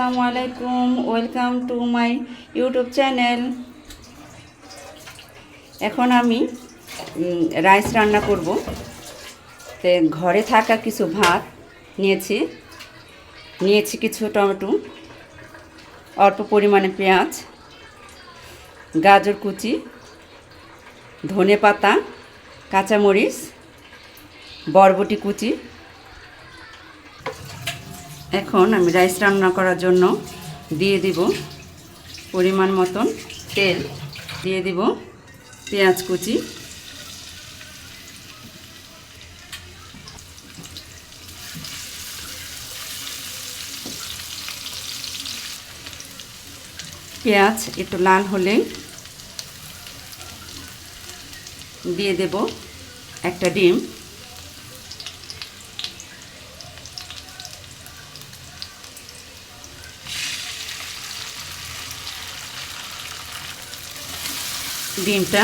আসসালামু আলাইকুম, welcome to my YouTube channel. এখন আমি রাইস রান্না করব। তো ঘরে থাকা কিছু ভাত নিয়েছি। নিয়েছি কিছু টমেটো, অল্প পরিমাণে পেঁয়াজ, গাজর কুচি ধনে পাতা কাঁচামরিচ, বরবটি কুচি এখন আমি রাইস রান্না করার জন্য দিয়ে দিব পরিমাণ মতন তেল। দিয়ে দিব পেঁয়াজ কুচি। পেঁয়াজ একটু লাল হলে দিয়ে দেব একটা ডিম। ডিমটা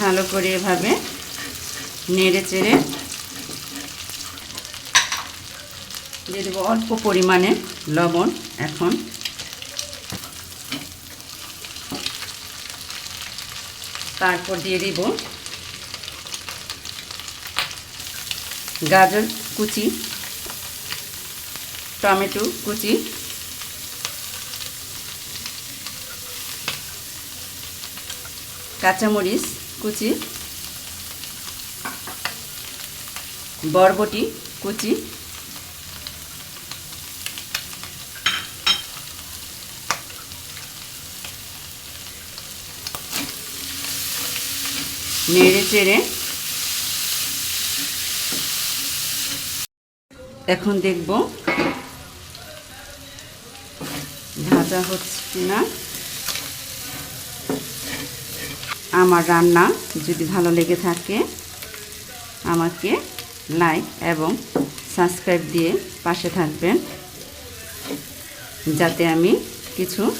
ভালো করে এভাবে নেড়ে চেড়ে দিয়ে দেবো অল্প পরিমাণে লবণ এখন। তারপর দিয়ে দিব গাজর কুচি, টমেটো কুচি কাঁচামরিচ কুচি বরবটি কুচি নেড়ে চেড়ে এখন দেখব ভাজা হচ্ছে কিনা। আমার রান্না যদি ভালো লেগে থাকে, আমাকে লাইক এবং সাবস্ক্রাইব দিয়ে পাশে থাকবেন। যাতে আমি কিছু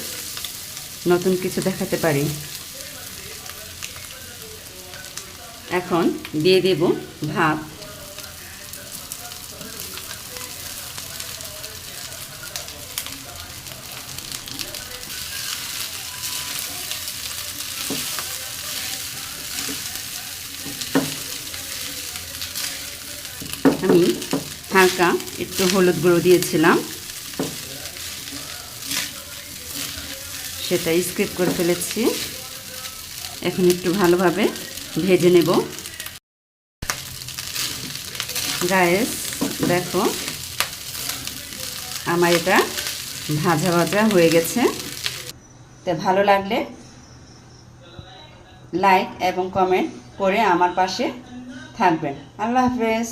নতুন কিছু দেখাতে পারি। এখন দিয়ে দেব ভাত। আমি হালকা একটু হলুদ গুঁড়ো দিয়েছিলাম। সেটা স্কিপ করে ফেলেছি। এখন একটু ভালোভাবে ভেজে নেব। গায়েস, দেখো, আমার এটা ভাজা ভাজা হয়ে গেছে। তো ভালো লাগলে লাইক এবং কমেন্ট করে আমার পাশে থাকবেন। আল্লাহ হাফেজ।